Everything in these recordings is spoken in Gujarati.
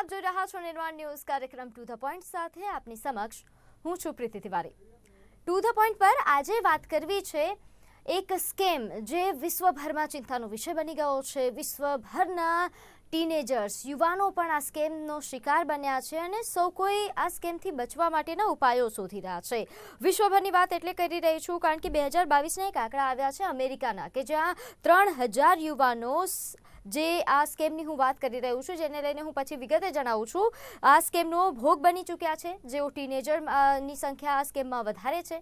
આપ જોઈ રહ્યા છો નિર્માણ ન્યૂઝ કાર્યક્રમ ટુ ધ પોઈન્ટ સાથે આપની સમક્ષ હું છું Preeti Tiwari. To the point પર આજે વાત કરવી છે એક સ્કેમ જે વિશ્વભરમાં ચિંતાનો વિષય બની ગયો છે. વિશ્વભરના ટીનેજર્સ, યુવાનો પણ આ સ્કેમનો શિકાર બન્યા છે અને સૌ કોઈ આ સ્કેમથી બચવા માટેના ઉપાયો શોધી રહ્યા છે. વિશ્વભરની વાત એટલે કરી રહી છું, કારણ કે બે હજાર બાવીસના એક આંકડા આવ્યા છે અમેરિકાના, કે જ્યાં ત્રણ હજાર યુવાનો જે આ સ્કેમની હું વાત કરી રહ્યું છું, જેને લઈને હું પછી વિગતે જણાવું છું, આ સ્કેમનો ભોગ બની ચૂક્યા છે. જેઓ ટીનેજરની સંખ્યા આ સ્કેમમાં વધારે છે.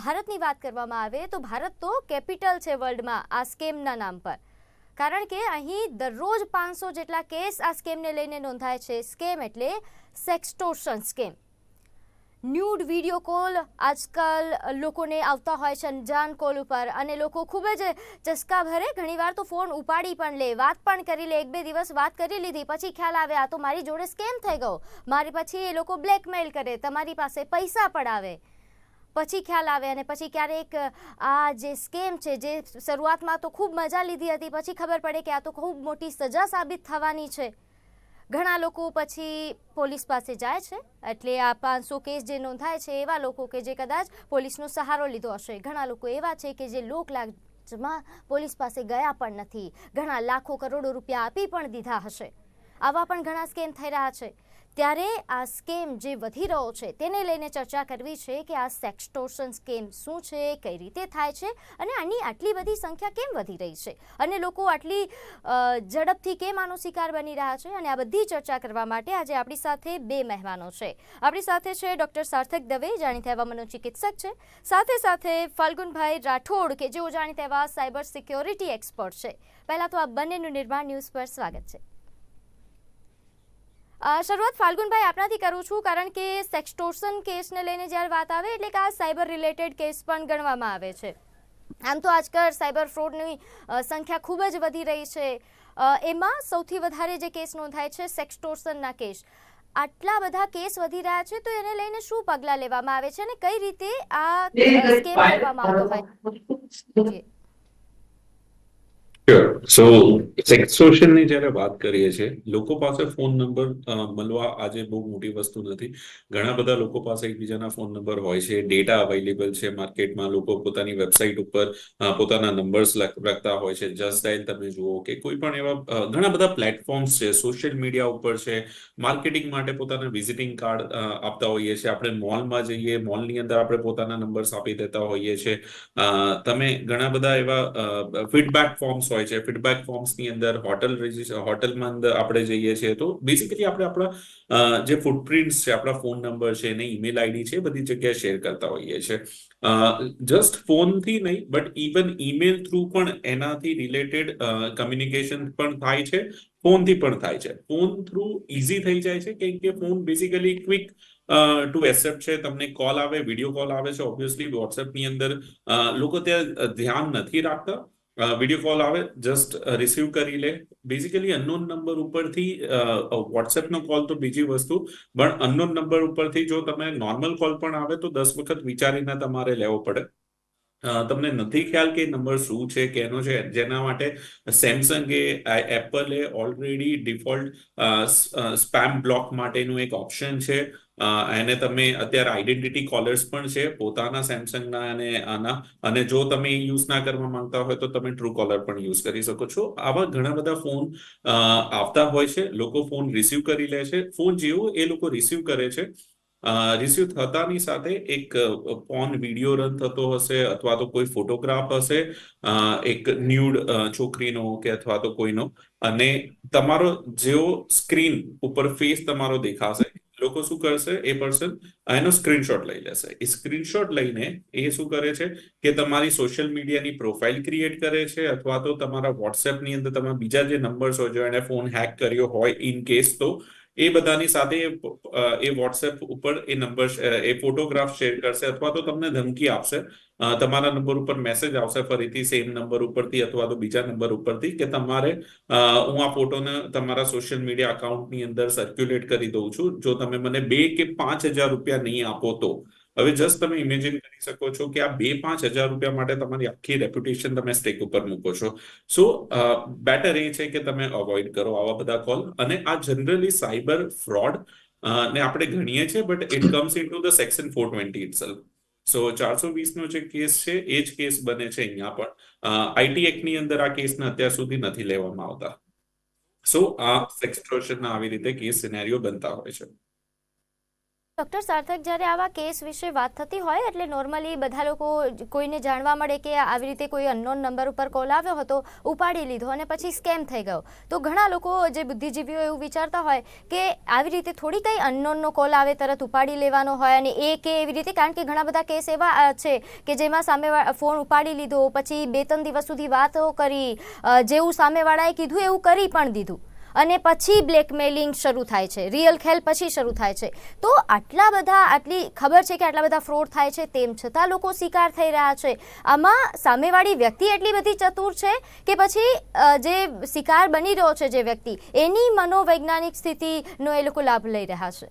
ભારતની વાત કરવામાં આવે તો ભારત તો કેપિટલ છે વર્લ્ડમાં આ સ્કેમના નામ પર. કારણ કે અહીં દરરોજ પાંચસો જેટલા કેસ આ સ્કેમને લઈને નોંધાય છે. સ્કેમ એટલે sextortion scam. Nude video call આજકાલ લોકોને આવતા હોય છે અંજાન કોલ ઉપર અને લોકો ખૂબ જ ચસ્કા ભરે. ઘણીવાર તો ફોન ઉપાડી પણ લે, વાત પણ કરી લે, એક બે દિવસ વાત કરી લીધી, પછી ખ્યાલ આવે, આ તો મારી જોડે સ્કેમ થઈ ગયો. મારી પછી એ લોકો બ્લેકમેલ કરે, તમારી પાસે પૈસા પડાવે. પછી ખ્યાલ આવે અને પછી ક્યારેક આ જે સ્કેમ છે, જે શરૂઆતમાં તો ખૂબ મજા લીધી હતી, પછી ખબર પડે કે આ તો ખૂબ મોટી સજા સાબિત થવાની છે. ઘણા લોકો પછી પોલીસ પાસે જાય છે, એટલે આ પાંચસો કેસ જે નોંધાય છે, એવા લોકો કે જે કદાચ પોલીસનો સહારો લીધો હશે. ઘણા લોકો એવા છે કે જે લોક લાજમાં પોલીસ પાસે ગયા પણ નથી. ઘણા લાખો કરોડો રૂપિયા આપી પણ દીધા હશે. આવા પણ ઘણા સ્કેમ થઈ રહ્યા છે. ત્યારે આ સ્કેમ જે વધી રહ્યો છે તેને લઈને ચર્ચા કરવી છે કે આ સેક્સટોર્શન સ્કેમ શું છે, કઈ રીતે થાય છે અને આની આટલી બધી સંખ્યા કેમ વધી રહી છે? અને લોકો આટલી ઝડપથી કેમ આનો શિકાર બની રહ્યા છે? અને આ બધી ચર્ચા કરવા માટે આજે આપણી સાથે બે મહેમાનો છે. આપણી સાથે છે ડૉક્ટર સાર્થક દવે, જાણીતા એવા મનોચિકિત્સક છે. સાથે સાથે ફાલ્ગુનભાઈ રાઠોડ, કે જેઓ જાણીતા એવા સાયબર સિક્યોરિટી એક્સપર્ટ છે. પહેલાં તો આ બંનેનું નિર્માણ ન્યૂઝ પર સ્વાગત છે. શરૂઆત ફાલ્ગુનભાઈ આપનાથી કરું છું કારણ કે સેક્સટોર્શન કેસને લઈને જ્યારે વાત આવે એટલે કે આ સાયબર રિલેટેડ કેસ પણ ગણવામાં આવે છે. આમ તો આજકાલ સાયબર ફ્રોડની સંખ્યા ખૂબ જ વધી રહી છે. એમાં સૌથી વધારે જે કેસ નોંધાય છે સેક્સટોર્શનના કેસ. આટલા બધા કેસ વધી રહ્યા છે તો એને લઈને શું પગલાં લેવામાં આવે છે અને કઈ રીતે આ સ્કેમ કરવામાં આવતો હોય? Sure. So સેક્સોશનની જ્યારે વાત કરીએ છીએ લોકો પાસે ફોન નંબર મળવા આજે બહુ મોટી વસ્તુ નથી. ઘણા બધા લોકો પાસે એકબીજાના ફોન નંબર હોય છે ડેટા અવેલેબલ છે માર્કેટમાં લોકો પોતાની વેબસાઇટ ઉપર પોતાના નંબર્સ લખતા હોય છે. જસ્ટ ડાયલ તમે જુઓ કે કોઈ પણ એવા ઘણા બધા પ્લેટફોર્મ્સ છે સોશિયલ મીડિયા ઉપર છે. માર્કેટિંગ માટે પોતાના વિઝિટિંગ કાર્ડ આપતા હોઈએ છીએ. આપણે મોલમાં જઈએ મોલની અંદર આપણે પોતાના નંબર્સ આપી દેતા હોઈએ છીએ. તમે ઘણા બધા એવા ફીડબેક ફોર્મ્સ હોય છે ફીડબેક ફોર્મ્સની અંદર હોટલ હોટલમાં અંદર આપણે જઈએ છીએ તો બેસિકલી આપણે આપણા જે ફૂટપ્રિન્ટ્સ છે, આપણા ફોન નંબર છે, ને ઈમેલ આઈડી છે બધી જગ્યાએ શેર કરતા હોઈએ છીએ. જસ્ટ ફોનથી નહીં બટ ઇવન ઈમેલ થ્રુ પણ એનાથી રિલેટેડ કમ્યુનિકેશન પણ થાય છે ફોનથી પણ થાય છે. ફોન થ્રુ ઇઝી થઈ જાય છે, કેમ કે phone basically quick to accept છે, તમને કોલ આવે વીડિયો કોલ આવે છે ઓબ્વિયસલી વોટ્સએપની અંદર લોકો ત્યાં ધ્યાન નથી રાખતા. વીડિયો કોલ આવે જસ્ટ રિસીવ કરી લે. બેઝિકલી અનનોન નંબર ઉપરથી વોટ્સએપનો કોલ તો બીજી વસ્તુ, પણ અનનોન નંબર ઉપરથી જો તમે નોર્મલ કોલ પણ આવે તો દસ વખત વિચારીને તમારે લેવો પડે. તમને નથી ખ્યાલ કે નંબર શું છે, કેનો છે, જેના માટે સેમસંગે એપલે ઓલરેડી ડિફોલ્ટ સ્પેમ બ્લોક માટેનું એક ઓપ્શન છે. એને તમે અત્યારે આઈડેન્ટિટી કોલર્સ પણ છે, પોતાના સેમસંગના અને આના. અને જો તમે યુઝ ના કરવા માંગતા હોય તો તમે ટ્રુ કોલર પણ યુઝ કરી શકો છો. આવા ઘણા બધા ફોન આવતા હોય છે. લોકો ફોન રિસીવ કરી લે છે. ફોન જેવો એ લોકો રિસીવ કરે છે. રિસીવ થતાની સાથે એક પોન વીડિયો રન થતો હશે અથવા તો કોઈ ફોટોગ્રાફ હશે એક ન્યૂડ છોકરીનો કે અથવા તો કોઈનો. અને તમારો જેવો સ્ક્રીન ઉપર ફેસ તમારો દેખાશે. લોકો શું કરશે? એ પર્સન એનો સ્ક્રીનશોટ લઈ લેશે. એ સ્ક્રીનશોટ લઈને એ શું કરે છે? કે તમારી સોશિયલ મીડિયાની પ્રોફાઇલ ક્રિએટ કરે છે અથવા તો તમારા વોટ્સએપની અંદર તમે બીજા જે નંબર્સ હોય, જો એને ફોન હેક કર્યો હોય ઇન કેસ તો એ બધાની સાથે એ વોટ્સએપ ઉપર એ નંબર એ ફોટોગ્રાફ શેર કરશે અથવા તો તમને ધમકી આપશે. તમારા નંબર ઉપર મેસેજ આવશે ફરીથી સેમ નંબર ઉપરથી અથવા તો બીજા નંબર ઉપરથી કે તમારે હું આ ફોટોને તમારા સોશિયલ મીડિયા અકાઉન્ટની અંદર સર્ક્યુલેટ કરી દઉં છું. જો તમે મને બે કે પાંચ હજાર રૂપિયા નહીં આપો તો. હવે જસ્ટ તમે ઇમેજિન કરી શકો છો કે આ બે પાંચ હજાર રૂપિયા માટે તમારી આખી રેપ્યુટેશન તમે સ્ટેક ઉપર મૂકો છો. સો બેટર એ છે કે તમે અવોઇડ કરો આવા બધા કોલ અને આ જનરલી સાયબર ફ્રોડ ને આપણે ગણીએ છીએ but it comes in to the section four twenty it so ચારસો વીસનો જે કેસ છે, એ જ કેસ બને છે અહીંયા પણ. આઈટી એક્ટની અંદર આ કેસને અત્યાર સુધી નથી લેવામાં આવતા. સો આ સેક્સ્ટ્રોશનના આવી રીતે કેસ સિનેરિયો બનતા હોય છે. ડૉક્ટર સાર્થક, જ્યારે આવા કેસ વિશે વાત થતી હોય, એટલે નોર્મલી બધા લોકો કોઈને જાણવા મળે કે આવી રીતે કોઈ અનનોન નંબર ઉપર કોલ આવ્યો હતો, ઉપાડી લીધો અને પછી સ્કેમ થઈ ગયો. તો ઘણા લોકો જે બુદ્ધિજીવીઓ એવું વિચારતા હોય કે આવી રીતે થોડી કંઈ અનનોનનો કોલ આવે, તરત ઉપાડી લેવાનો હોય અને એ કે એવી રીતે, કારણ કે ઘણા બધા કેસ એવા છે કે જેમાં સામે ફોન ઉપાડી લીધો, પછી બે ત્રણ દિવસ સુધી વાતો કરી જેવું સામેવાળાએ કીધું, એવું કરી પણ દીધું. અને પછી બ્લેકમેલિંગ શરૂ થાય છે. રિયલ ખેલ પછી શરૂ થાય છે. તો આટલા બધા, આટલી ખબર છે કે આટલા બધા ફ્રોડ થાય છે તેમ છતાં લોકો શિકાર થઈ રહ્યા છે. આમાં સામેવાળી વ્યક્તિ એટલી બધી ચતુર છે કે પછી જે શિકાર બની રહ્યો છે જે વ્યક્તિ, એની મનોવૈજ્ઞાનિક સ્થિતિનો એ લોકો લાભ લઈ રહ્યા છે.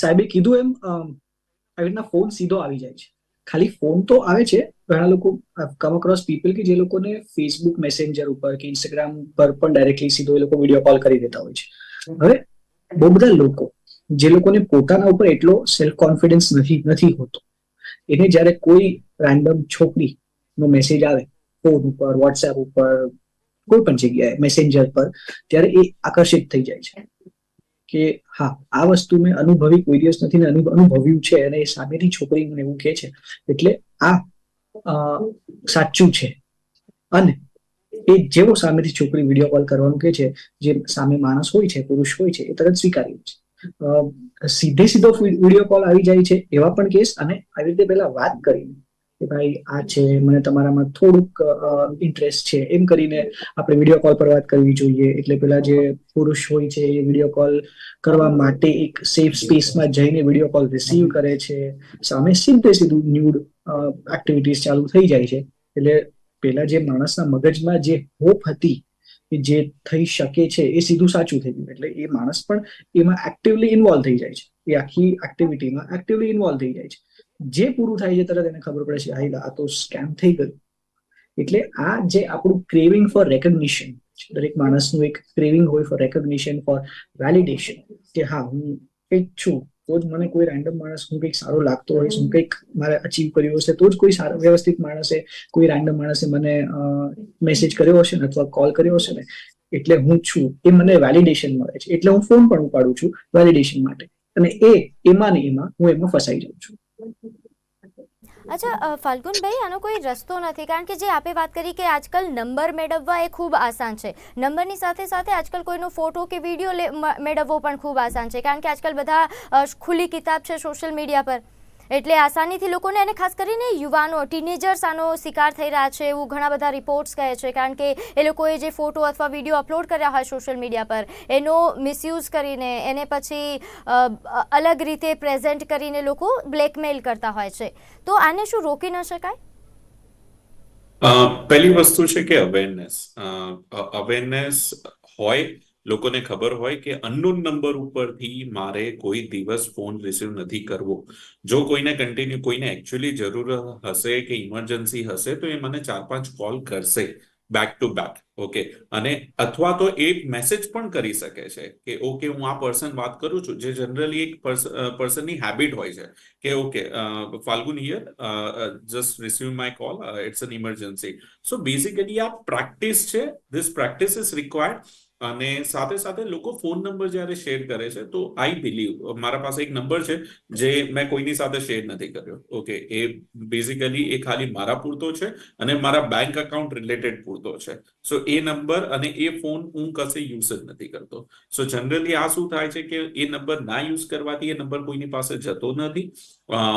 સાહેબે કીધું એમ આવી રીતના ફોન સીધો આવી જાય છે. ખાલી ફોન તો આવે છે, ઘણા લોકો કમ અક્રોસ પીપલ કે જે લોકોને ફેસબુક મેસેન્જર ઉપર કે ઇન્સ્ટાગ્રામ પર પણ ડાયરેક્ટલી સીધો એ લોકો વીડિયો કોલ કરી દેતા હોય છે. હવે બહુ બધા લોકો, જે લોકોને પોતાના ઉપર એટલો સેલ્ફ કોન્ફિડન્સ નથી નથી હોતો. એને જ્યારે કોઈ રેન્ડમ છોકરીનો મેસેજ આવે ફોન ઉપર વોટ્સએપ ઉપર, કોઈ પણ જગ્યાએ મેસેન્જર પર, ત્યારે એ આકર્ષિત થઈ જાય છે. કે હા, આ વસ્તુ મેં અનુભવી, કોઈ દિવસ નથી ને અનુભવ્યું છે અને એ સામેની છોકરી મને એવું કહે છે. એટલે આ સાચું છે. અને એ જેવો સામેથી છોકરી વીડિયો કોલ કરવાનું કે છે, જે સામે માણસ હોય છે, પુરુષ હોય છે, એ તરત સ્વીકાર્યું છે. સીધે સીધો વીડિયો કોલ આવી જાય છે એવા પણ કેસ અને આવી રીતે પહેલા વાત કરીને કે ભાઈ આ છે, મને તમારામાં થોડુંક ઇન્ટરેસ્ટ છે. એમ કરીને આપણે વીડિયો કોલ પર વાત કરવી જોઈએ. એટલે પેલા જે પુરુષ હોય છે, એ વીડિયો કોલ કરવા માટે એક સેફ સ્પેસમાં જઈને વીડિયો કોલ રિસીવ કરે છે. સામે સીધે સીધું ન્યૂડ એક્ટિવિટીઝ ચાલુ થઈ જાય છે. એટલે પેલા જે માણસના મગજમાં જે હોપ હતી, કે જે થઈ શકે છે, એ સીધું સાચું થઈ ગયું. એટલે એ માણસ પણ એમાં એક્ટિવલી ઇન્વોલ્વ થઈ જાય છે. એ આખી એક્ટિવિટીમાં એક્ટિવલી ઇન્વોલ્વ થઈ જાય છે. જે પૂરું થાય છે તરત એને ખબર પડે છે હાઈ આ તો સ્કેમ થઈ ગયું. એટલે આ જે આપણું ક્રેવિંગ ફોર રેકગ્નિશન દરેક માણસનું એક ક્રેવિંગ હોય ફોર રેકગ્નિશન ફોર વેલિડેશન કે હા, હું કંઈક છું, તો જ મને કોઈ રેન્ડમ માણસ હું કંઈક સારો લાગતો હોય, હું કંઈક મારે અચીવ કર્યું હશે, તો જ કોઈ સારો વ્યવસ્થિત માણસે, કોઈ રેન્ડમ માણસે મને મેસેજ કર્યો હશે ને અથવા કોલ કર્યો હશે ને, એટલે હું છું, એ મને વેલિડેશન મળે છે. એટલે હું ફોન પણ ઉપાડું છું વેલિડેશન માટે. અને એ, એમાં ને એમાં હું એમાં ફસાઈ જાઉં છું. અચ્છા ફાલ્ગુનભાઈ, આનો કોઈ રસ્તો નથી. કારણ કે જે આપે વાત કરી કે આજકાલ નંબર મેળવવા એ ખૂબ આસાન છે. નંબરની સાથે સાથે આજકાલ કોઈનો ફોટો કે વીડિયો મેળવવો પણ ખૂબ આસાન છે. કારણ કે આજકાલ બધા ખુલ્લી કિતાબ છે સોશિયલ મીડિયા પર. એટલે આસાનીથી લોકોને અને ખાસ કરીને યુવાનો ટીનેજર્સ આનો શિકાર થઈ રહ્યા છે એવું ઘણા બધા રિપોર્ટ્સ કહે છે કારણ કે એ લોકોએ જે ફોટો અથવા વીડિયો અપલોડ કર્યા હોય સોશિયલ મીડિયા પર, એનો મિસયુઝ કરીને, એને પછી અલગ રીતે પ્રેઝન્ટ કરીને લોકો બ્લેકમેલ કરતા હોય છે. તો આને શું રોકી ન શકાય? પહેલી વસ્તુ છે કે અવેરનેસ અવેરનેસ હોય લોકોને ખબર હોય કે અનનોન નંબર ઉપરથી મારે કોઈ દિવસ ફોન રિસીવ નથી કરવો. જો કોઈને કન્ટિન્યુ કોઈને એકચ્યુઅલી જરૂર હશે કે ઇમરજન્સી હશે, તો એ મને ચાર પાંચ કોલ કરશે બેક ટુ બેક ઓકે અને અથવા તો એ મેસેજ પણ કરી શકે છે કે ઓકે હું આ પર્સન વાત કરું છું, જે જનરલી એક પર્સનની હેબિટ હોય છે કે okay Falgun here just receive my call it's an emergency so basically આ પ્રેક્ટિસ છે ધીસ પ્રેક્ટિસ ઇઝ રિક્વાયર્ડ અને સાથે સાથે લોકો ફોન નંબર જ્યારે શેર કરે છે, તો આઈ બિલીવ મારા પાસે એક નંબર છે, જે મેં કોઈની સાથે શેર નથી કર્યો. ઓકે એ બેઝિકલી એ ખાલી મારા પૂરતો છે અને મારા બેંક અકાઉન્ટ રિલેટેડ પૂરતો છે. સો એ નંબર અને એ ફોન હું કશે યુઝ જ નથી કરતો. સો જનરલી આ શું થાય છે કે એ નંબર ના યુઝ કરવાથી એ નંબર કોઈની પાસે જતો નથી.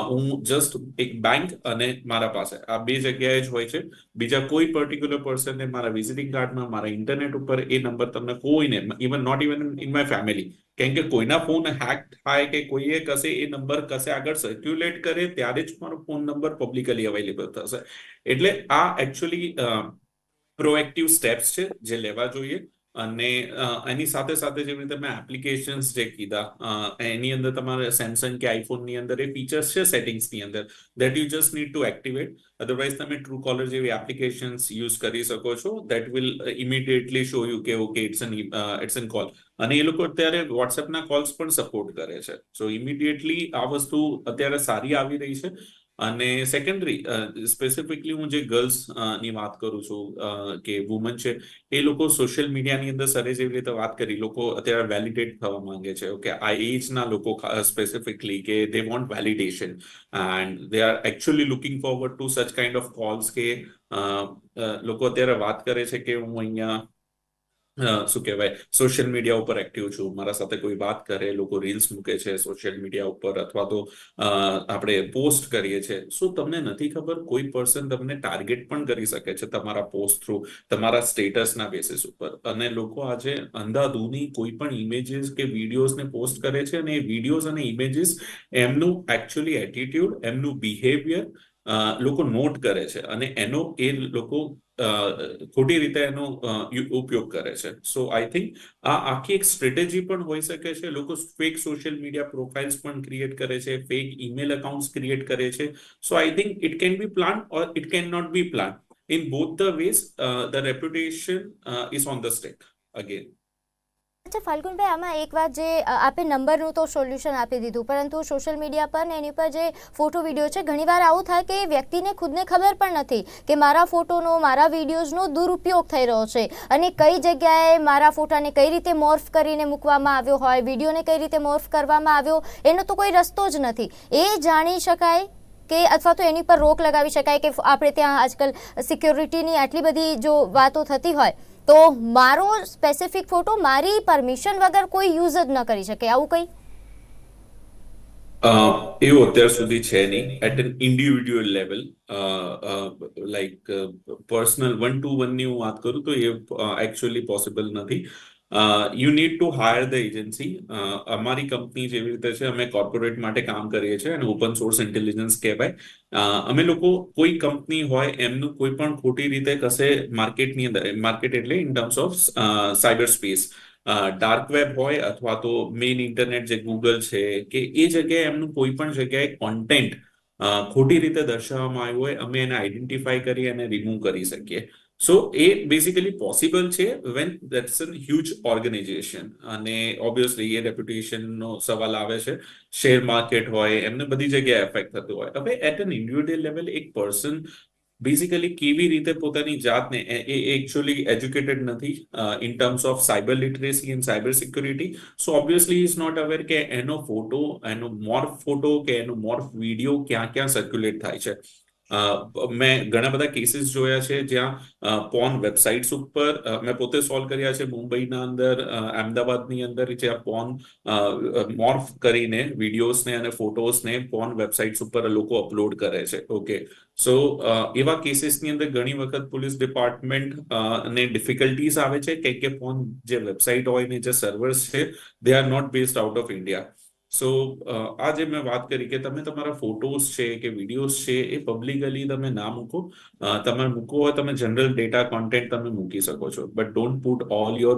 હું જસ્ટ એક બેંક અને મારા પાસે, આ બે જગ્યાએ જ હોય છે. બીજા કોઈ પર્ટિક્યુલર પર્સનને મારા વિઝિટિંગ કાર્ડમાં મારા ઇન્ટરનેટ ઉપર એ નંબર તમને કોઈને even not even in my family કેમ કે કોઈના ફોન હેક થાય કે કોઈએ કશે એ નંબર કશે આગળ સર્ક્યુલેટ કરે ત્યારે જ મારો ફોન નંબર પબ્લિકલી અવેલેબલ થશે એટલે આ એકચ્યુઅલી પ્રોએક્ટિવ સ્ટેપ્સ છે જે લેવા જોઈએ અને એની સાથે સાથે જેવી રીતે મેં એપ્લિકેશન્સ જે કીધા એની અંદર તમારે સેમસંગ કે આઈફોનની અંદર એ ફીચર્સ છે સેટિંગ્સની અંદર that you just need to activate otherwise તમે ટ્રુ કોલર જેવી એપ્લિકેશન્સ યુઝ કરી શકો છો that will immediately show you કે okay it's an it's an call અને એ લોકો અત્યારે વોટ્સએપના કોલ્સ પણ સપોર્ટ કરે છે. સો ઇમિડિયેટલી આ વસ્તુ અત્યારે સારી આવી રહી છે. અને સેકન્ડરી સ્પેસિફિકલી હું જે ગર્લ્સની વાત કરું છું કે વુમન છે, એ લોકો સોશિયલ મીડિયાની અંદર સરે જેવી રીતે વાત કરી, લોકો અત્યારે વેલિડેટ થવા માંગે છે. ઓકે આ એજના લોકો સ્પેસિફિકલી કે they want validation and they are actually looking forward to such kind of calls કે લોકો અત્યારે વાત કરે છે કે હું અહીંયા શું કહેવાય સોશિયલ મીડિયા ઉપર એક્ટિવ છું. મારા સાથે કોઈ વાત કરે, લોકો રીલ્સ મૂકે છે સોશિયલ મીડિયા ઉપર અથવા તો આપણે પોસ્ટ કરીએ છીએ શું તમને નથી ખબર, કોઈ પર્સન તમને ટાર્ગેટ પણ કરી શકે છે તમારા પોસ્ટ થ્રુ તમારા સ્ટેટસના બેસિસ ઉપર. અને લોકો આજે અંધાધૂની કોઈ પણ ઇમેજીસ કે વિડીયોઝને પોસ્ટ કરે છે અને એ વિડીયોઝ અને ઇમેજીસ એમનું એકચ્યુઅલી એટીટ્યુડ એમનું બિહેવિયર લોકો નોટ કરે છે અને એનો એ લોકો ખોટી રીતે એનો ઉપયોગ કરે છે. સો આઈ થિંક આ આખી એક સ્ટ્રેટેજી પણ હોઈ શકે છે. લોકો ફેક સોશિયલ મીડિયા પ્રોફાઇલ્સ પણ ક્રિએટ કરે છે ફેક ઈમેલ એકાઉન્ટ્સ ક્રિએટ કરે છે. So I think it can be plan or it can not be plan in both the ways the reputation is on the stake again અચ્છા ફાલ્ગુનભાઈ આમાં એક વાત જે આપે નંબરનું તો સોલ્યુશન આપી દીધું, પરંતુ સોશિયલ મીડિયા પર એની પર જે ફોટો વીડિયો છે, ઘણીવાર આવું થાય કે વ્યક્તિને ખુદને ખબર પણ નથી કે મારા ફોટોનો, મારા વિડીયોઝનો દુરુપયોગ થઈ રહ્યો છે અને કઈ જગ્યાએ મારા ફોટાને કઈ રીતે મોર્ફ કરીને મૂકવામાં આવ્યો હોય, વિડીયોને કઈ રીતે મોર્ફ કરવામાં આવ્યો, એનો તો કોઈ રસ્તો જ નથી. એ જાણી શકાય કે અથવા તો એની પર રોક લગાવી શકાય કે આપણે ત્યાં આજકાલ સિક્યોરિટીની આટલી બધી જો વાતો થતી હોય તો મારો સ્પેસિફિક ફોટો મારી પરમિશન વગર કોઈ યુઝ જ ન કરી શકે. આવું કંઈ? એવું અત્યાર સુધી છે નહીં. At an individual level like personal one to વનની હું વાત કરું તો એ એકચ્યુઅલી પોસિબલ નથી. You need to hire the agency અમારી કંપની જેવી રીતે છે, અમે કોર્પોરેટ માટે કામ કરીએ છીએ અને ઓપન સોર્સ ઇન્ટેલિજન્સ કહેવાય. અમે લોકો કોઈ કંપની હોય, એમનું કોઈ પણ ખોટી રીતે કશે માર્કેટની અંદર, માર્કેટ એટલે in terms of cyber space dark web હોય અથવા તો મેઇન ઇન્ટરનેટ જે ગૂગલ છે, કે એ જગ્યાએ એમનું કોઈ પણ જગ્યાએ કોન્ટેન્ટ ખોટી રીતે દર્શાવવામાં આવ્યું હોય, અમે એને આઈડેન્ટિફાઈ કરી અને રિમૂવ કરી શકીએ. સો એ બેઝિકલી પોસિબલ છે when that's an huge organization અને ઓબ્વિયસલી એ રેપ્યુટેશનનો સવાલ આવે છે. શેર માર્કેટ હોય, એમને બધી જગ્યાએ એફેક્ટ થતું હોય. હવે એટ એન ઇન્ડિવિડ્યુઅલ લેવલ એક પર્સન બેઝિકલી કેવી રીતે પોતાની જાતને એ એકચ્યુઅલી એજ્યુકેટેડ નથી in terms of cyber literacy and cyber security so obviously is not aware કે એનો ફોટો એનો મોર્ફ ફોટો કે એનો મોર્ફ વીડિયો ક્યાં ક્યાં સર્ક્યુલેટ થાય છે. મેં ઘણા બધા કેસીસ જોયા છે જ્યાં પોન વેબસાઇટ્સ ઉપર મેં પોતે સોલ્વ કર્યા છે મુંબઈના અંદર અમદાવાદની અંદર જ્યાં પોન મોર્ફ કરીને વિડીયોઝને અને ફોટોઝને પોન વેબસાઇટ્સ ઉપર લોકો અપલોડ કરે છે. ઓકે સો એવા કેસીસની અંદર ઘણી વખત પોલીસ ડિપાર્ટમેન્ટ ને ડિફિકલ્ટીઝ આવે છે કે કે પોન જે વેબસાઇટ હોય ને જે સર્વર્સ છે they are not based out of India so આ જે મેં વાત કરી કે તમે તમારા ફોટોઝ છે કે વિડીયોઝ છે એ પબ્લિકલી તમે ના મૂકો. તમે મૂકો હોય તમે જનરલ ડેટા કોન્ટેન્ટ તમે મૂકી શકો છો. But don't put all your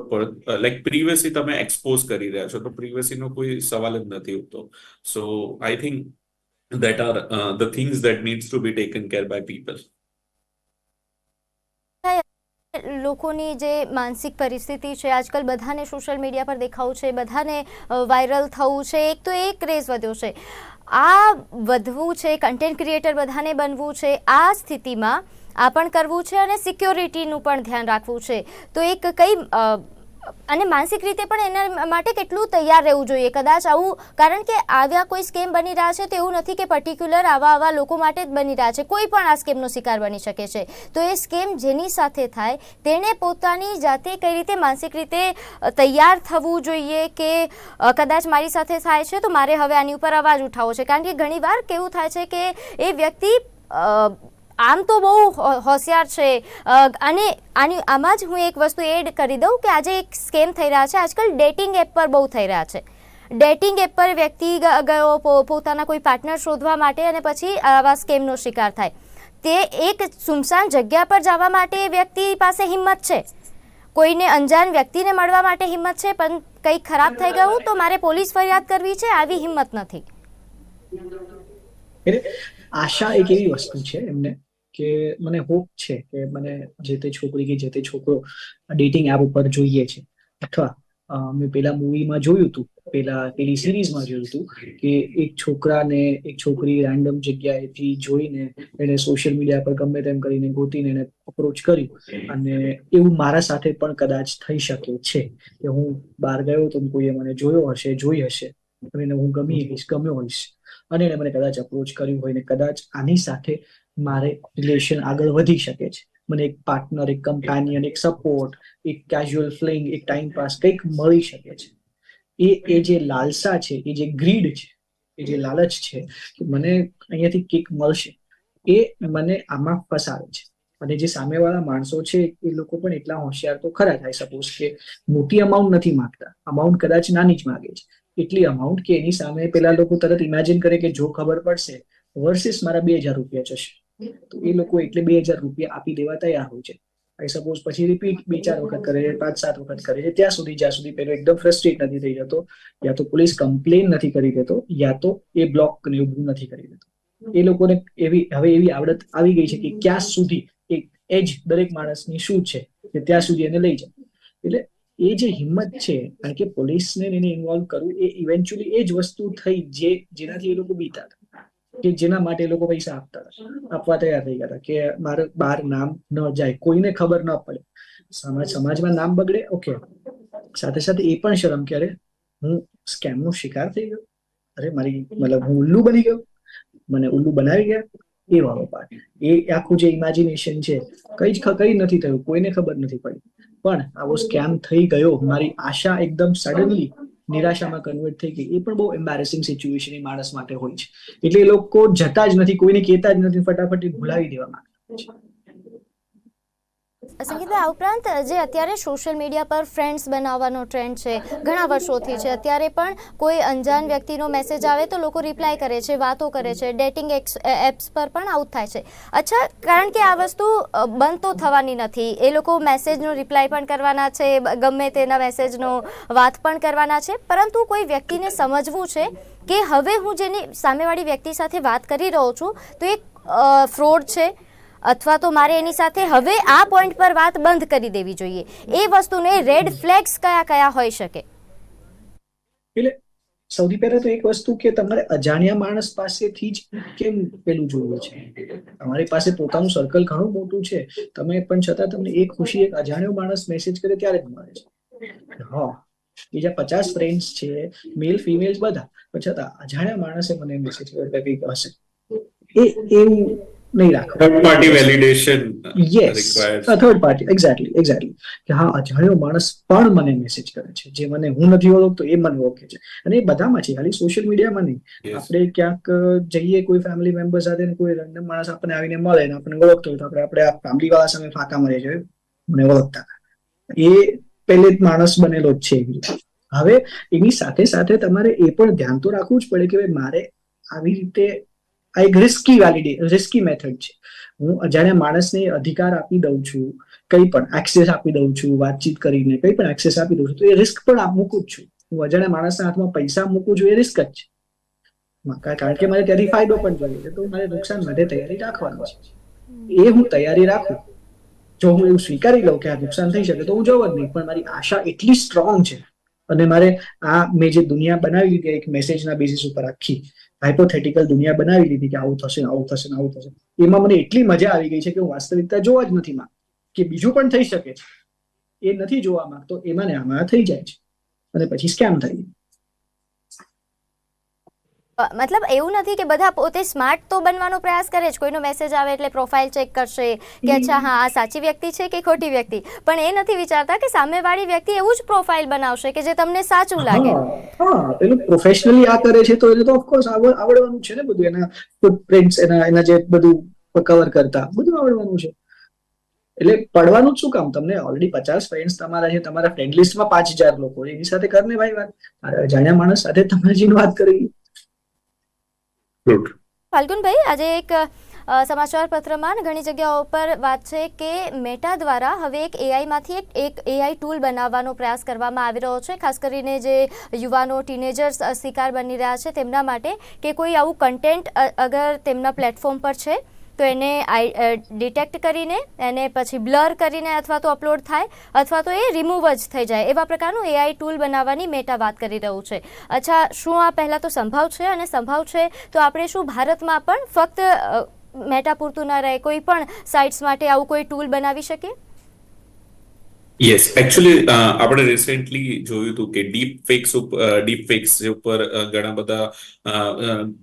like privacy તમે એક્સપોઝ કરી રહ્યા છો. તો પ્રિવેસીનો કોઈ સવાલ જ નથી ઉઠતો. So I think that are uh, the things that needs to be taken care by લોકોની જે માનસિક પરિસ્થિતિ છે, આજકાલ બધાને સોશિયલ મીડિયા પર દેખાવું છે, બધાને વાયરલ થવું છે. એક તો એ ક્રેઝ વધ્યો છે. આ વધવું છે કન્ટેન્ટ ક્રિએટર બધાને બનવું છે, આ સ્થિતિમાં આ પણ કરવું છે અને સિક્યોરિટીનું પણ ધ્યાન રાખવું છે. તો એક કઈ અને માનસિક રીતે પણ એના માટે કેટલું તૈયાર રહેવું જોઈએ? કદાચ આવું, કારણ કે આવ્યા કોઈ સ્કેમ બની રહ્યા છે તો એવું નથી કે પર્ટિક્યુલર આવા આવા લોકો માટે જ બની રહ્યા છે. કોઈ પણ આ સ્કેમનો શિકાર બની શકે છે. તો એ સ્કેમ જેની સાથે થાય તેણે પોતાની જાતે કઈ રીતે માનસિક રીતે તૈયાર થવું જોઈએ કે કદાચ મારી સાથે થાય છે, તો મારે હવે આની ઉપર અવાજ ઉઠાવવો છે. કારણ કે ઘણીવાર કેવું થાય છે કે એ વ્યક્તિ આમ તો બહુ હોશિયાર છે. અને આની, આમાં જ હું એક વસ્તુ એડ કરી દઉં કે આજે એક સ્કેમ થઈ રહ્યા છે. આજકાલ ડેટિંગ એપ પર બહુ થઈ રહ્યા છે. ડેટિંગ એપ પર વ્યક્તિ ગયો પોતાના કોઈ પાર્ટનર શોધવા માટે અને પછી આવા સ્કેમનો શિકાર થાય. તે એક સુમસાન જગ્યા પર જવા માટે વ્યક્તિ પાસે હિંમત છે. કોઈને અંજાન વ્યક્તિને મળવા માટે હિંમત છે, પણ કંઈક ખરાબ થઈ ગયું તો મારે પોલીસ ફરિયાદ કરવી છે, આવી હિંમત નથી. આશા એક એવી વસ્તુ છે એમને કે મને હોપ છે કે મને જે તે છોકરી કે જે તે છોકરો ડેટિંગ એપ ઉપર જોઈએ છે. અથવા મેં પેલા મૂવીમાં જોયું હતું પેલા પેલી સિરીઝમાં જોયું હતું કે એક છોકરાને એક છોકરી રેન્ડમ જગ્યાએથી જોઈને એને સોશિયલ મીડિયા પર ગમે તેમ કરીને ગોતીને એને અપ્રોચ કર્યું. અને એવું મારા સાથે પણ કદાચ થઈ શકે છે કે હું બહાર ગયો તો કોઈએ મને જોયો હશે જોઈ હશે. અને એને હું ગમી હોઈશ ગમ્યો હોઈશ. અને એને મને કદાચ અપ્રોચ કર્યું હોય ને કદાચ આની સાથે મારે રિલેશન આગળ વધી શકે છે. મને એક પાર્ટનર એક કમ્પેનિયન એક સપોર્ટ એક કેઝ્યુઅલ ફ્લિંગ એક ટાઈમ પાસ કંઈક મળી શકે છે. એ એ જે લાલસા છે, એ જે ગ્રીડ છે, એ જે લાલચ છે, કે મને અહીંયાથી કિક મળશે, એ મને આમાં ફસાવે છે. અને જે સામેવાળા માણસો છે, એ લોકો પણ એટલા હોશિયાર તો ખરા થાય સપોઝ કે મોટી અમાઉન્ટ નથી માગતા. અમાઉન્ટ કદાચ નાની જ માગે છે. એટલી અમાઉન્ટ કે એની સામે પેલા લોકો તરત ઇમેજિન કરે કે જો ખબર પડશે વર્સિસ મારા બે હજાર રૂપિયા જશે. તો એ લોકો એટલે બે હજાર રૂપિયા આપી દેવા તૈયાર હોય છે. આઈ સપોઝ પછી રિપીટ બે ચાર વખત કરે છે, પાંચ સાત વખત કરે છે, ત્યાં સુધી, જ્યાં સુધી પેલો એકદમ ફ્રસ્ટ્રેટ નથી થઈ જતો, યા તો પોલીસ કમ્પ્લેન નથી કરી દેતો, યા તો એ બ્લોક ને એવું નથી કરી દેતો. એ લોકોને એવી, હવે એવી આવડત આવી ગઈ છે કે ક્યાં સુધી એક એજ દરેક માણસની શું છે કે ત્યાં સુધી એને લઈ જાય. એટલે એ જે હિંમત છે, કારણ કે પોલીસને એને ઇન્વોલ્વ કરવું એ ઇવેન્ચ્યુઅલી એ જ વસ્તુ થઈ જે, જેનાથી એ લોકો બીતા હતા. કે જેના માટે લોકો પૈસા આપતા હતા. આપવા તૈયાર થઈ ગયા હતા કે મારે બહાર નામ ન જાય, કોઈને ખબર ન પડે. સમાજ, સમાજમાં નામ બગડે? ઓકે સાથે સાથે એ પણ શરમ કે અરે, હું સ્કેમ નો શિકાર થઈ ગયો. અરે, મારી મતલબ હું ઉલ્લુ બની ગયો. મને ઉલ્લુ બનાવી ગયા. એ વાળો પાર્ટ એ આખું જે ઇમેજિનેશન છે, કઈ જ કઈ નથી થયું. કોઈને ખબર નથી પડી. પણ આવો સ્કેમ થઈ ગયો. મારી આશા એકદમ સડનલી નિરાશામાં કન્વર્ટ થઈ ગઈ. એ પણ બહુ એમ્બેરેસિંગ સિચ્યુએશન એ માણસ માટે હોય છે. એટલે એ લોકો જતા જ નથી, કોઈને કહેતા જ નથી, ફટાફટ એ ભૂલાવી દેવા માંગે. છે સંગીતા આ ઉપરાંત જે અત્યારે સોશિયલ મીડિયા પર ફ્રેન્ડ્સ બનાવવાનો ટ્રેન્ડ છે, ઘણા વર્ષોથી છે, અત્યારે પણ કોઈ અંજાન વ્યક્તિનો મેસેજ આવે તો લોકો રિપ્લાય કરે છે, વાતો કરે છે ડેટિંગ એપ્સ પર પણ આવું થાય છે. અચ્છા, કારણ કે આ વસ્તુ બંધ તો થવાની નથી. એ લોકો મેસેજનો રિપ્લાય પણ કરવાના છે, ગમે તેના મેસેજનો વાત પણ કરવાના છે, પરંતુ કોઈ વ્યક્તિને સમજવું છે કે હવે હું જેની સામેવાળી વ્યક્તિ સાથે વાત કરી રહ્યો છું, તો એ ફ્રોડ છે અથવા તો મારે એની સાથે હવે આ પોઈન્ટ પર વાત બંધ કરી દેવી જોઈએ. એ વસ્તુને રેડ ફ્લેગ્સ કયા કયા હોઈ શકે? એટલે સૌથી પહેલા તો એક વસ્તુ કે તમારે અજાણ્યા માણસ પાસેથી જ કેમ પેલું જોવું છે? તમારી પાસે પોતાનું સર્કલ ઘણું મોટું છે. તમે પણ છતાં તમને એક ખુશી એક અજાણ્યો માણસ મેસેજ કરે ત્યારે જ મળે છે. હા. બીજા પચાસ ફ્રેન્ડ્સ છે મેલ ફિમેલ બધા. પણ છતાં અજાણ્યા માણસે મને મેસેજ કર્યો કંઈક હશે. એ એવું નહીં રાખો third party validation yes third party exactly exactly કે હા અજાણ્યો માણસ પણ મને મેસેજ કરે છે જે મને હું નથી ઓળખતો એ મને ઓળખે છે. અને એ બધામાં છે ખાલી સોશિયલ મીડિયામાં નહીં. આપણે ક્યાંક જઈએ કોઈ ફેમિલી મેમ્બર સાથે કોઈ રેન્ડમ માણસ આપણને આવીને મળે ને આપણને ઓળખતો હોય તો આપણે આપણે આ ફેમિલી વાળા સામે ફાંકા મરે જોઈએ મને ઓળખતા. એ પહેલે જ માણસ બનેલો જ છે એવી. હવે એની સાથે સાથે તમારે એ પણ ધ્યાન તો રાખવું જ પડે કે ભાઈ મારે આવી રીતે આ એક રિસ્કી વેલિડે રિસ્કી મેથડ છે. હું અજાણ્યા માણસને અધિકાર આપી દઉં છું, કંઈ પણ એક્સેસ આપી દઉં છું, વાતચીત કરીને કંઈ પણ એક્સેસ આપી દઉં છું, તો એ રિસ્ક પણ આપ મૂકું જ છું. હું અજાણ્યા માણસના હાથમાં પૈસા મૂકું છું એ રિસ્ક જ છે. કારણ કે મારે ત્યાંથી ફાયદો પણ જોઈએ છે, તો મારે નુકસાન માટે તૈયારી રાખવાનું છે. એ હું તૈયારી રાખું. જો હું એવું સ્વીકારી લઉં કે આ નુકસાન થઈ શકે, તો હું જવું જ નહીં, પણ મારી આશા એટલી સ્ટ્રોંગ છે. અને મારે આ મેં જે દુનિયા બનાવી લીધી એક મેસેજના બેસિસ ઉપર આખી હાઇપોથેટિકલ દુનિયા બનાવી લીધી કે આવું થશે આવું થશે આવું થશે. એમાં મને એટલી મજા આવી ગઈ છે કે હું વાસ્તવિકતા જોવા જ નથી માંગ કે બીજું પણ થઈ શકે છે. એ નથી જોવા માંગતો એમાં ને આમાં થઈ જાય છે. અને પછી સ્કેમ થઈ અ, મતલબ એવું નથી કે બધા પોતે સ્માર્ટ તો બનવાનો પ્રયાસ કરે જ. કોઈનો મેસેજ આવે એટલે પ્રોફાઇલ ચેક કરશે કે અચ્છા હા આ સાચી વ્યક્તિ છે કે ખોટી વ્યક્તિ? પણ એ નથી વિચારતા કે સામેવાળી વ્યક્તિ એવું જ પ્રોફાઇલ બનાવશે કે જે તમને સાચું લાગે. હા એટલે પ્રોફેશનલી આ કરે છે તો એટલે તો ઓફકોર્સ આવડવાનું છે ને બધું. એના ફૂટપ્રિન્ટ્સ એના એના જે બધું કવર કરતા બધું આવડવાનું છે. એટલે પડવાનું શું કામ? તમને ઓલરેડી પચાસ ફ્રેન્ડ્સ તમારા છે તમારા ફ્રેન્ડ લિસ્ટમાં પાંચ હજાર લોકો. એની સાથે કરને ભાઈ વાત. જાણ્યા માણસ સાથે તમારે વાત કરી. Good. ફાલ્ગુનભાઈ, આજે એક સમાચાર પત્રમાં ઘણી જગ્યાઓ પર વાત છે કે મેટા દ્વારા હવે એક એઆઈમાંથી એક એક એઆઈ ટૂલ બનાવવાનો પ્રયાસ કરવામાં આવી રહ્યો છે ખાસ કરીને જે યુવાનો ટીનેજર્સ શિકાર બની રહ્યા છે તેમના માટે કે કોઈ આવું કન્ટેન્ટ અગર તેમના પ્લેટફોર્મ પર છે તો એને ડિટેક્ટ કરીને એને પછી બ્લર કરીને અથવા તો અપલોડ થાય અથવા તો એ રિમૂવ જ થઈ જાય. એવા પ્રકારનું એઆઈ ટૂલ બનાવવાની મેટા વાત કરી રહ્યું છે. અચ્છા, શું આ પહેલાં તો સંભવ છે અને સંભવ છે? તો આપણે શું ભારતમાં પણ ફક્ત મેટા પૂરતું ન રહે, કોઈ પણ સાઇટ્સ માટે આવું કોઈ ટૂલ બનાવી શકીએ? યસ એકચ્યુઅલી આપણે રિસેન્ટલી જોયું હતું કે ડીપ ફેક્સ ડીપ ફેક્સ ઉપર ઘણા બધા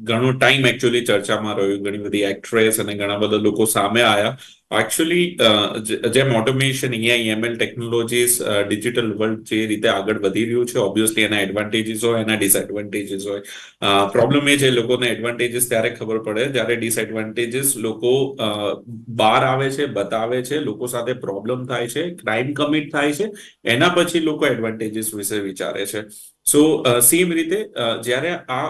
ઘણો ટાઈમ એકચ્યુઅલી ચર્ચામાં રહ્યું, ઘણી બધી એક્ટ્રેસ અને ઘણા બધા લોકો સામે આવ્યા એકચ્યુઅલી જેમ automation AI ML technologies digital world જે રીતે આગળ વધી રહ્યું છે ઓબ્વિયસલી એના એડવાન્ટેજીસ હોય એના ડિસએડવાન્ટેજીસ હોય. પ્રોબ્લેમ એ છે લોકોને એડવાન્ટેજીસ ત્યારે ખબર પડે જ્યારે ડિસએડવાન્ટેજીસ લોકો અ, બહાર આવે છે બતાવે છે લોકો સાથે પ્રોબ્લેમ થાય છે ક્રાઇમ કમિટ થાય છે એના પછી લોકો એડવાન્ટેજીસ વિશે વિચારે છે. સો સેમ રીતે જ્યારે આ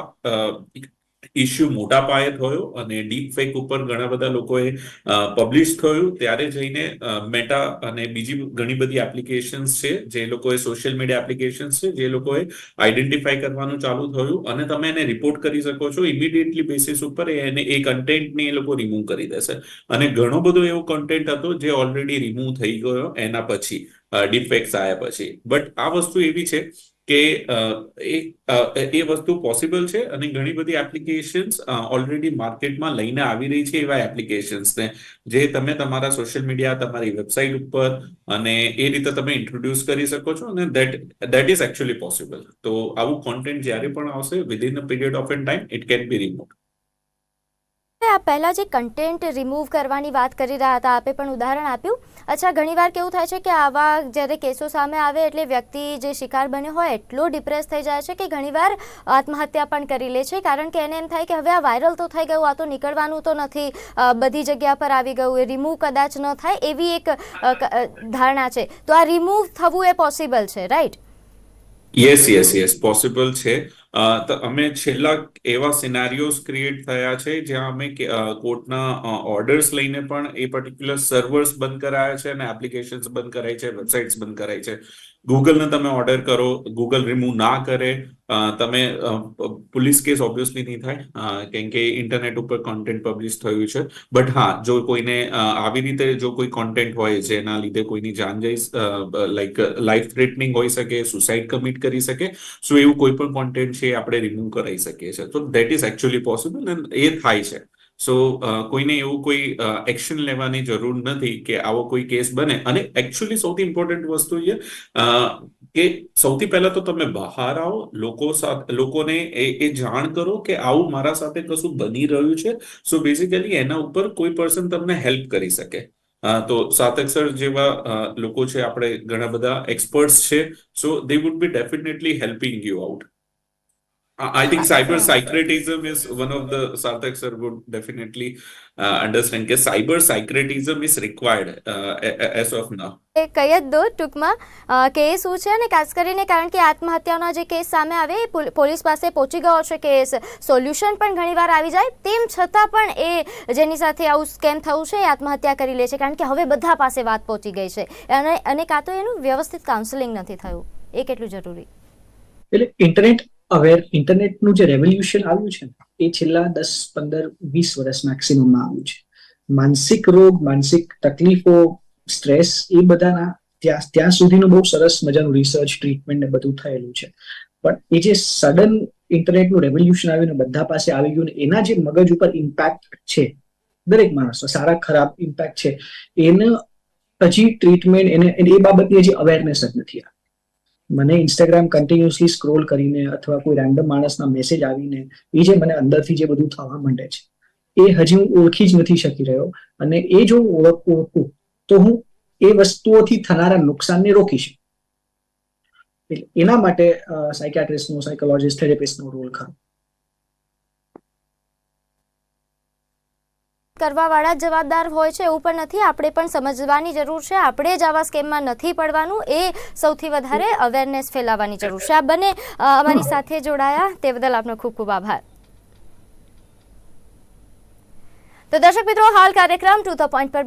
ઇસ્યુ મોટા પાયે થયો અને ડીપ ફેક ઉપર ઘણા બધા લોકોએ પબ્લિશ થયું. ત્યારે જઈને મેટા અને બીજી ઘણી બધી એપ્લિકેશન્સ છે, જે લોકોએ સોશિયલ મીડિયા એપ્લિકેશન્સ છે, જે લોકોએ આઈડેન્ટિફાઈ કરવાનું ચાલુ થયું. અને તમે એને રિપોર્ટ કરી શકો છો ઇમિડિયેટલી બેસિસ ઉપર એને એ કન્ટેન્ટને એ લોકો રિમૂવ કરી દેશે. અને ઘણો બધો એવો કન્ટેન્ટ હતો જે ઓલરેડી રિમૂવ થઈ ગયો એના પછી ડિફેક્ટ્સ આવ્યા પછી. બટ આ વસ્તુ એવી છે કે એ વસ્તુ પોસિબલ છે અને ઘણી બધી એપ્લિકેશન્સ ઓલરેડી માર્કેટમાં લઈને આવી રહી છે એવા એપ્લિકેશન્સને જે તમે તમારા સોશિયલ મીડિયા તમારી વેબસાઇટ ઉપર અને એ રીતે તમે ઇન્ટ્રોડ્યુસ કરી શકો છો અને that that is actually possible તો આવું કોન્ટેન્ટ જ્યારે પણ આવશે within a period of an time it can be remove આ પહેલા જે કન્ટેન્ટ રિમૂવ કરવાની વાત કરી રહ્યા હતા, આપે પણ ઉદાહરણ આપ્યું. અચ્છા, ઘણીવાર કેવું થાય છે કે આવા જ્યારે કેસો સામે આવે એટલે વ્યક્તિ જે શિકાર બન્યો હોય એટલો ડિપ્રેસ થઈ જાય છે કે ઘણીવાર આત્મહત્યા પણ કરી લે છે. કારણ કે એને એમ થાય કે હવે આ વાયરલ તો થઈ ગયું, આ તો નીકળવાનું તો નથી બધી જગ્યા પર આવી ગયું, એ રિમૂવ કદાચ ન થાય એવી એક ધારણા છે. તો આ રિમૂવ થવું એ પોસિબલ છે right yes yes yes possible છે. તો અમે છેલ્લા એવા સિનારીઓઝ ક્રિએટ થયા છે, જ્યાં અમે કોર્ટના ઓર્ડર્સ લઈને પણ એ પર્ટિક્યુલર સર્વર્સ બંધ કરાયા છે અને એપ્લિકેશન્સ બંધ કરાઈ છે વેબસાઇટ્સ બંધ કરાઈ છે. ગૂગલને તમે ઓર્ડર કરો ગૂગલ રિમૂવ ના કરે તમે પોલીસ કેસ ઓબ્વિયસલી નહીં થાય કેમ કે ઇન્ટરનેટ ઉપર કોન્ટેન્ટ પબ્લિશ થયું છે. બટ હા, જો કોઈને આવી રીતે જો કોઈ કોન્ટેન્ટ હોય જેના લીધે કોઈની જાન જઈ લાઈક લાઈફ થ્રેટનિંગ હોઈ શકે સુસાઇડ કમિટ કરી શકે સો એવું કોઈ પણ કોન્ટેન્ટ છે આપણે રિમૂવ કરાવી શકીએ છીએ. તો that is actually possible and એ થાય છે. સો કોઈને એવું કોઈ એક્શન લેવાની જરૂર નથી કે આવો કોઈ કેસ બને. અને એકચ્યુઅલી સૌથી ઇમ્પોર્ટન્ટ વસ્તુ અ, કે સૌથી પહેલા તો તમે બહાર આવો લોકો સાથે લોકોને એ જાણ કરો કે આવું મારા સાથે કશું બની રહ્યું છે. સો બેઝિકલી એના ઉપર કોઈ પર્સન તમને હેલ્પ કરી શકે. તો સાતક સર જેવા લોકો છે આપણે ઘણા બધા એક્સપર્ટ્સ છે. So they would be definitely helping you out I think cyber syncretism is one of the Sarthak sir would definitely uh, understand. કે cyber syncretism is required uh, as of now. એ કહી જ દો ટૂંકમાં કેસ કે એ શું છે? અને ખાસ કરીને કારણ કે આત્મહત્યાનો જે કેસ સામે આવે એ પોલીસ પાસે પહોંચી ગયો છે કેસ સોલ્યુશન પણ ઘણીવાર આવી જાય. તેમ છતાં પણ એ જેની સાથે આવું સ્કેમ થયું છે એ આત્મહત્યા કરી લે છે. કારણ કે હવે બધા પાસે વાત પહોંચી ગઈ છે. અને અને કાં તો એનું વ્યવસ્થિત કાઉન્સેલિંગ નથી થયું. એ કેટલું જરૂરી? એટલે ઇન્ટરનેટ અવેર ઇન્ટરનેટનું જે રેવોલ્યુશન આવ્યું છે એ છેલ્લા દસ, પંદર, વીસ વર્ષ મેક્સિમમમાં આવ્યું છે. માનસિક રોગ, માનસિક તકલીફો સ્ટ્રેસ એ બધાના ત્યાં ત્યાં સુધીનું બહુ સરસ મજાનું રિસર્ચ ટ્રીટમેન્ટ ને બધું થયેલું છે. પણ એ જે સડન ઇન્ટરનેટનું રેવોલ્યુશન આવ્યું ને, બધા પાસે આવી ગયું ને, એના જે મગજ ઉપર ઇમ્પેક્ટ છે, દરેક માણસનો, સારા, ખરાબ ઇમ્પેક્ટ છે, એને હજી ટ્રીટમેન્ટ એને એ બાબતની હજી અવેરનેસ જ નથી આવી. મને ઇન્સ્ટાગ્રામ કન્ટિન્યુઅસલી સ્ક્રોલ કરીને અથવા કોઈ રેન્ડમ માણસના મેસેજ આવીને એ જે મને અંદરથી જે બધું થવા માંડે છે, એ હજી હું ઓળખી જ નથી શકી રહ્યો. અને એ જો હું ઓળખ, તો હું એ વસ્તુઓથી થનારા નુકસાનને રોકી શકું. એના માટે સાયકાટ્રિસ્ટનો સાયકોલોજીસ્ટ થેરેપિસ્ટનો રોલ ખરો. કરવાવાળા જવાબદાર હોય છે એવું પણ નથી. આપણે પણ સમજવાની જરૂર છે. આપણે જ આવા સ્કેમમાં નથી પડવાનું. એ સૌથી વધારે અવેરનેસ ફેલાવવાની જરૂર છે. આ બંને અમારી સાથે જોડાયા. તે બદલ આપનો ખૂબ ખૂબ આભાર. તો દર્શક મિત્રો, હાલ કાર્યક્રમ ટુ ધ પોઈન્ટ પર